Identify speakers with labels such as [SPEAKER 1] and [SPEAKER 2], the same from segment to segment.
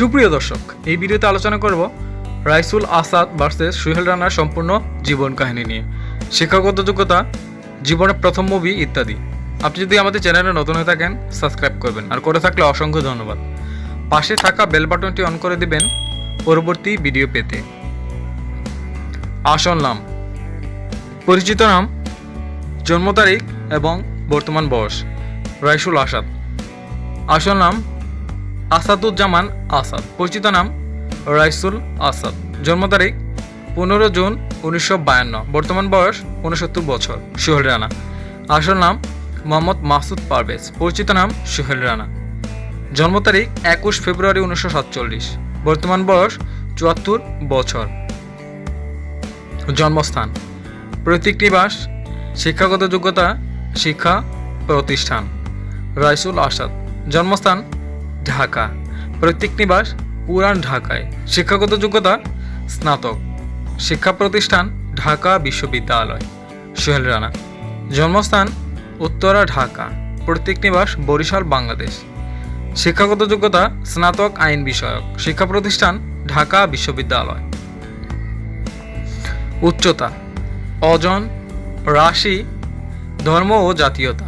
[SPEAKER 1] সুপ্রিয় দর্শক, এই ভিডিওতে আলোচনা করব রাইসুল আসাদ ভার্সেস সুহেল রানার সম্পূর্ণ জীবন কাহিনী নিয়ে। শিক্ষাগত যোগ্যতা, জীবনের প্রথম মুভি ইত্যাদি। আপনি যদি আমাদের চ্যানেলে নতুন হয়ে থাকেন সাবস্ক্রাইব করবেন। আর করে থাকলে অসংখ্য ধন্যবাদ। পাশে থাকা বেল বাটনটি অন করে দিবেন পরবর্তী ভিডিও পেতে। আসল নাম। পরিচিত নাম, জন্ম তারিখ এবং বর্তমান বয়স। রাইসুল আসাদ। আসল নাম আসাদুজ্জামান আসাদ, পরিচিত নাম রাইসুল আসাদ। জন্ম তারিখ পনেরো জুন উনিশশো বায়ান্ন, বর্তমান বয়স উনসত্তর বছর, সোহেল রানা। আসল নাম মোহাম্মদ মাসুদ পারভেজ, পরিচিত নাম সোহেল রানা। জন্ম তারিখ একুশ ফেব্রুয়ারি উনিশশো সাতচল্লিশ, বর্তমান বয়স চুয়াত্তর বছর। জন্মস্থান প্রতীক নিবাস, শিক্ষাগত যোগ্যতা, শিক্ষা প্রতিষ্ঠান, রাইসুল আসাদ। জন্মস্থান ঢাকা। প্রত্যেক নিবাস পুরান ঢাকায়। শিক্ষাগত যোগ্যতা স্নাতক। শিক্ষা প্রতিষ্ঠান ঢাকা বিশ্ববিদ্যালয়। সোহেল রানা। জন্মস্থান উত্তরা, ঢাকা। প্রত্যেক নিবাস বরিশাল, বাংলাদেশ। শিক্ষাগত যোগ্যতা স্নাতক আইন বিষয়ক। শিক্ষা প্রতিষ্ঠান ঢাকা বিশ্ববিদ্যালয়। উচ্চতা। অজন, রাশি, ধর্ম ও জাতীয়তা।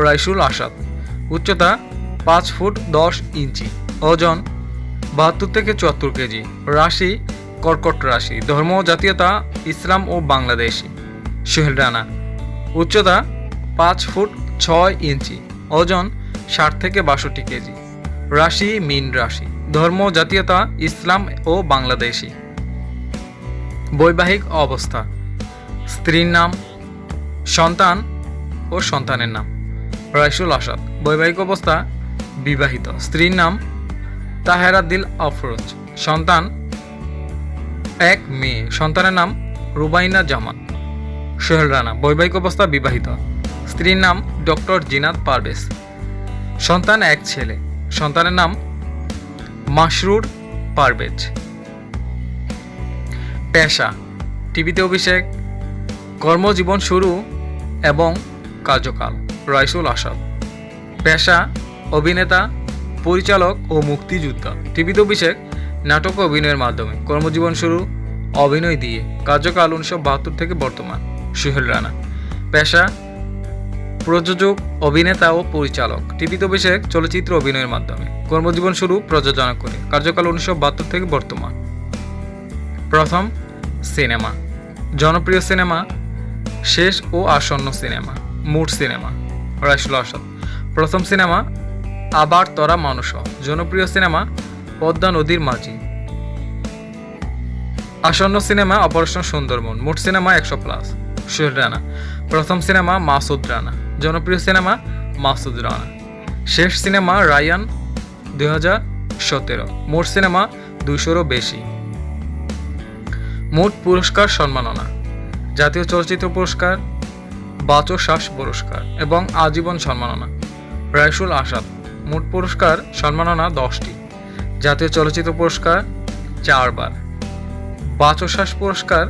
[SPEAKER 1] রাইসুল আসাদ। উচ্চতা পাঁচ ফুট দশ ইঞ্চি। ওজন বাহাত্তর থেকে চুয়াত্তর কেজি। রাশি, কর্কট রাশি। ধর্ম জাতীয়তা, ইসলাম ও বাংলাদেশি। সোহেল রানা। উচ্চতা পাঁচ ফুট ছয় ইঞ্চি। ওজন ষাট থেকে বাষট্টি কেজি। রাশি, মিন রাশি। ধর্ম জাতীয়তা, ইসলাম ও বাংলাদেশি। বৈবাহিক অবস্থা। স্ত্রীর নাম, সন্তান ও সন্তানের নাম। রাইসুল আসাদ। বৈবাহিক অবস্থা বিবাহিত। স্ত্রীর নাম তাহেরা দিল আফরোজ। সন্তান এক মেয়ে। সন্তানের নাম রুবাইনা জামান। সোহেল রানা। বৈবাহিক অবস্থা বিবাহিত। স্ত্রীর নাম ডক্টর জিনাত পারভেজ। সন্তান এক ছেলে। সন্তানের নাম মাসরুর পারভেজ। পেশা। টিভিতে অভিষেক। কর্মজীবন শুরু এবং কার্যকাল। রাইসুল আসাদ। পেশা অভিনেতা, পরিচালক ও মুক্তিযোদ্ধা। টিভিতে অভিষেক, নাটক অভিনয়ের মাধ্যমে। কর্মজীবন শুরু অভিনয় দিয়ে। কার্যকাল উনিশশো বাহাত্তর থেকে বর্তমান। সুহেল রানা। পেশা, প্রযোজক, অভিনেতা ও পরিচালক। টিভিতে অভিষেক চলচ্চিত্র অভিনয়ের মাধ্যমে। কর্মজীবন শুরু প্রযোজনা করে। কার্যকাল উনিশশো বাহাত্তর থেকে বর্তমান। প্রথম সিনেমা। জনপ্রিয় সিনেমা, শেষ ও আসন্ন cinema. Mood cinema. Raisul Asad. প্রথম সিনেমা আবার তরা মানুষ জনপ্রিয় সিনেমা পদ্মা নদীর মাঝি। আসন্ন সিনেমা অপারেশন সুন্দরবন। মোট সিনেমা একশো প্লাস। সোহেল রানা। প্রথম সিনেমা মাসুদ রানা। জনপ্রিয় সিনেমা মাসুদ রানা। শেষ সিনেমা রায়ান দুই হাজার সতেরো। মোট সিনেমা দুইশোরও বেশি। মোট পুরস্কার সম্মাননা। জাতীয় চলচ্চিত্র পুরস্কার বাচো পুরস্কার এবং আজীবন সম্মাননা। রাইসুল আসাদ। মোট পুরস্কার সম্মাননা দশটি। জাতীয় চলচ্চিত্র পুরস্কার চারবার। বাচো শ্বাস পুরস্কার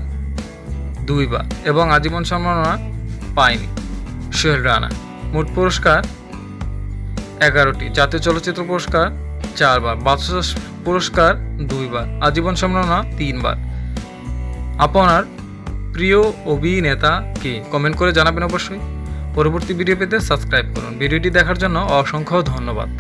[SPEAKER 1] দুইবার এবং আজীবন সম্মাননা পায়নি। সোহেল রানা, মোট পুরস্কার এগারোটি। জাতীয় চলচ্চিত্র পুরস্কার চারবার। বাচো শ্বাস পুরস্কার দুইবার, আজীবন সম্মাননা তিনবার। আপনার প্রিয় অভিনেতা কে? কমেন্ট করে জানাবেন অবশ্যই। পরবর্তী ভিডিও পেতে সাবস্ক্রাইব করুন। ভিডিওটি দেখার জন্য অসংখ্য ধন্যবাদ।